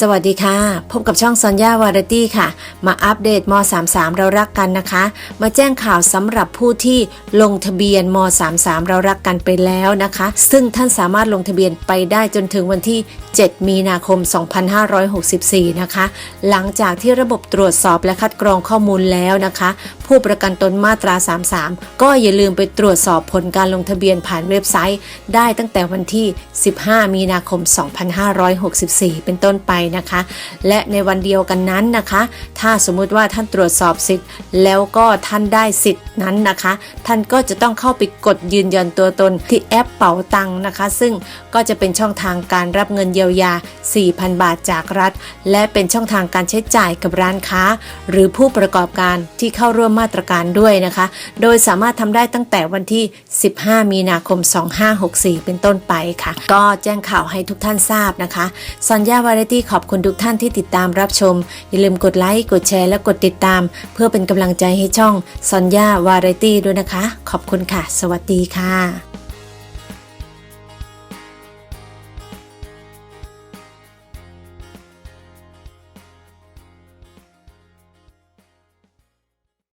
สวัสดีค่ะ พบกับช่องซอนย่าวาไรตี้ค่ะ มาอัปเดตม 33 เรารักกันนะคะ มาแจ้งข่าวสำหรับผู้ที่ลงทะเบียนม 33 เรารักกันไปแล้วนะคะ ซึ่งท่านสามารถลงทะเบียนไปได้จนถึงวันที่ 7 มีนาคม 2564 นะคะ หลังจากที่ระบบตรวจสอบและคัดกรองข้อมูลแล้วนะคะ ผู้ประกันตนมาตรา 33 ก็อย่าลืมไปตรวจสอบผลการลงทะเบียนผ่านเว็บไซต์ ได้ตั้งแต่วันที่ 15 มีนาคม 2564 เป็นต้นไปนะคะ และในวันเดียวกันนั้นนะคะ ถ้าสมมุติว่าท่านตรวจสอบสิทธิ์ แล้วก็ท่านได้สิทธิ์นั้นนะคะ ท่านก็จะต้องเข้าไปกดยืนยันตัวตนที่แอปเป๋าตังค์นะคะ ซึ่งก็จะเป็นช่องทางการรับเงินเยียวยา 4,000 บาทจากรัฐ และเป็นช่องทางการใช้จ่ายกับร้านค้า หรือผู้ประกอบการที่เข้าร่วมมาตรการด้วยนะคะ โดยสามารถทำได้ตั้งแต่วันที่ 15 มีนาคม 2564 เป็นต้นไปค่ะ ก็แจ้งข่าวให้ทุกท่านทราบนะคะ สัญญาวาไรตี้ขอบคุณทุกท่านที่ติดตามรับชม อย่าลืมกดไลค์กดแชร์และกดติดตาม เพื่อเป็นกำลังใจให้ช่องซอนย่าวาไรตี้ด้วยนะคะ ขอบคุณค่ะ สวัสดีค่ะ